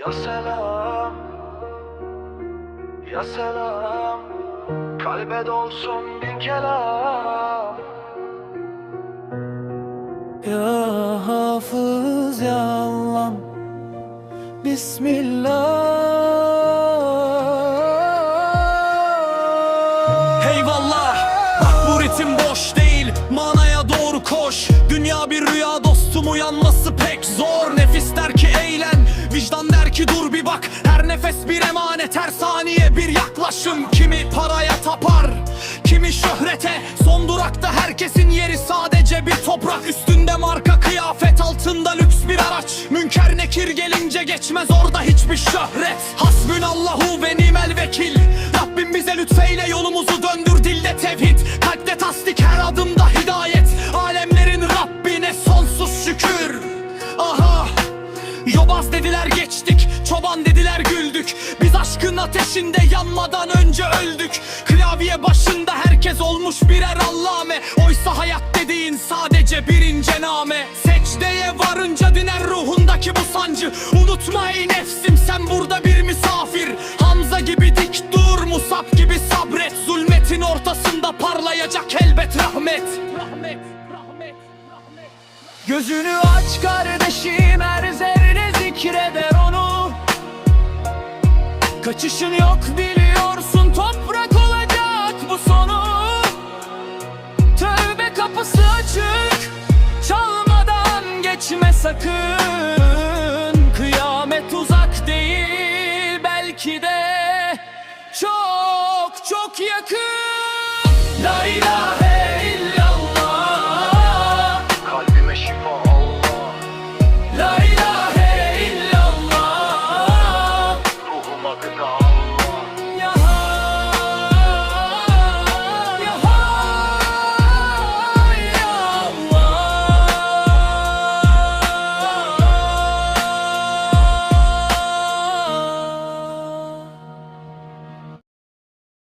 Ya selam Ya selam. Kalbe dolsun bin kelam. Ya hafız ya Allah'ım. Bismillah. Eyvallah Bak bu ritim boş değil Dünya bir rüya dostum uyanması pek zor? Nefis der ki eğlen Vicdan der ki dur bir bak. Her nefes bir emanet her saniye bir yaklaşım. Kimi paraya tapar Kimi şöhrete. Son durakta herkesin yeri sadece bir toprak. Üstünde marka kıyafet altında lüks bir araç. Münker nekir gelince geçmez orada hiçbir şöhret. Hasbünallahu ve nimel vekil Yobaz dediler geçtik. Çoban dediler güldük. Biz aşkın ateşinde yanmadan önce öldük. Klavye başında herkes olmuş birer allame Oysa hayat dediğin sadece bir incename Secdeye varınca diner ruhundaki bu sancı. Unutma ey nefsim sen burada bir misafir. Hamza gibi dik dur Musab gibi sabret. Zulmetin ortasında parlayacak elbet rahmet. Rahmet, rahmet, rahmet. Gözünü aç kardeşim Kaçışın yok biliyorsun toprak olacak bu sonu. Tövbe kapısı açık çalmadan geçme sakın. Kıyamet uzak değil belki de çok çok yakın. La ilahe